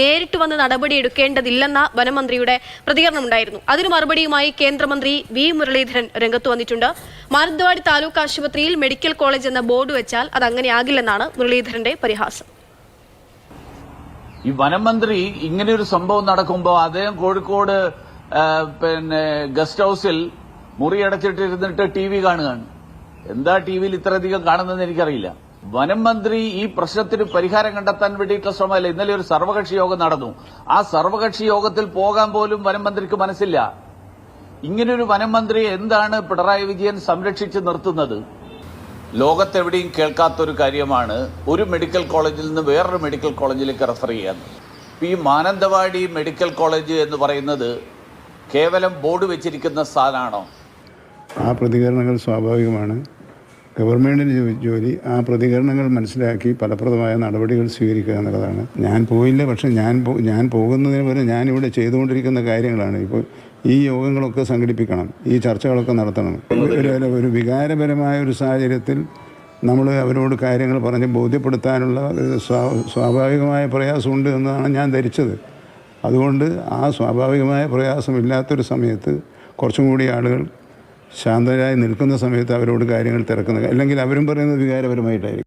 നേരിട്ട് വന്ന് നടപടി എടുക്കേണ്ടതില്ലെന്ന വനമന്ത്രിയുടെ പ്രതികരണമുണ്ടായിരുന്നു. അതിന് മറുപടിയുമായി കേന്ദ്രമന്ത്രി വി. മുരളീധരൻ രംഗത്ത് വന്നിട്ടുണ്ട്. മാനന്തവാടി താലൂക്ക് ആശുപത്രിയിൽ മെഡിക്കൽ കോളേജ് എന്ന ബോർഡ് വെച്ചാൽ അത് അങ്ങനെയാകില്ലെന്നാണ് മുരളീധരന്റെ പരിഹാസം. ഈ വനം മന്ത്രി ഇങ്ങനെ ഒരു സംഭവം നടക്കുമ്പോൾ അദ്ദേഹം കോഴിക്കോട് പിന്നെ ഗസ്റ്റ് ഹൌസിൽ മുറി അടച്ചിട്ടിരുന്നിട്ട് ടി വി കാണുകയാണ്. എന്താ ടി വിയിൽ ഇത്രയധികം കാണുന്നതെന്ന് എനിക്കറിയില്ല. വനം മന്ത്രി ഈ പ്രശ്നത്തിന് പരിഹാരം കണ്ടെത്താൻ വേണ്ടിയിട്ടുള്ള ശ്രമമല്ല? ഇന്നലെ ഒരു സർവകക്ഷി യോഗം നടന്നു. ആ സർവകക്ഷി യോഗത്തിൽ പോകാൻ പോലും വനം മന്ത്രിക്ക് മനസ്സില്ല. ഇങ്ങനൊരു വനം മന്ത്രി എന്താണ് പിണറായി വിജയൻ സംരക്ഷിച്ച് നിർത്തുന്നത്? ലോകത്തെവിടെയും കേൾക്കാത്തൊരു കാര്യമാണ് ഒരു മെഡിക്കൽ കോളേജിൽ നിന്ന് വേറൊരു മെഡിക്കൽ കോളേജിലേക്ക് റെഫർ ചെയ്യാൻ ഈ മാനന്തവാടി മെഡിക്കൽ കോളേജ് എന്ന് പറയുന്നത് കേവലം ബോർഡ് വെച്ചിരിക്കുന്ന സ്ഥാനമാണോ ആ പ്രതികരണങ്ങൾ സ്വാഭാവികമാണ്. ഗവൺമെന്റിന് ജോലി ആ പ്രതികരണങ്ങൾ മനസ്സിലാക്കി ഫലപ്രദമായ നടപടികൾ സ്വീകരിക്കുക എന്നുള്ളതാണ്. ഞാൻ പോയില്ല പക്ഷേ ഞാൻ ഞാൻ പോകുന്നതിന് പകരം ഞാനിവിടെ ചെയ്തുകൊണ്ടിരിക്കുന്ന കാര്യങ്ങളാണ്. ഇപ്പോൾ ഈ യോഗങ്ങളൊക്കെ സംഘടിപ്പിക്കണം ഈ ചർച്ചകളൊക്കെ നടത്തണം. ഒരു ഒരു വികാരപരമായ ഒരു സാഹചര്യത്തിൽ നമ്മൾ അവരോട് കാര്യങ്ങൾ പറഞ്ഞ് ബോധ്യപ്പെടുത്താനുള്ള സ്വാഭാവികമായ പ്രയാസമുണ്ട് എന്നാണ് ഞാൻ ധരിച്ചത്. അതുകൊണ്ട് ആ സ്വാഭാവികമായ പ്രയാസമില്ലാത്തൊരു സമയത്ത് കുറച്ചും കൂടി ആളുകൾ ശാന്തരായി നിൽക്കുന്ന സമയത്ത് അവരോട് കാര്യങ്ങൾ തിരക്കുന്നത് അല്ലെങ്കിൽ അവരും പറയുന്നത് വികാരപരമായിട്ടായിരിക്കും.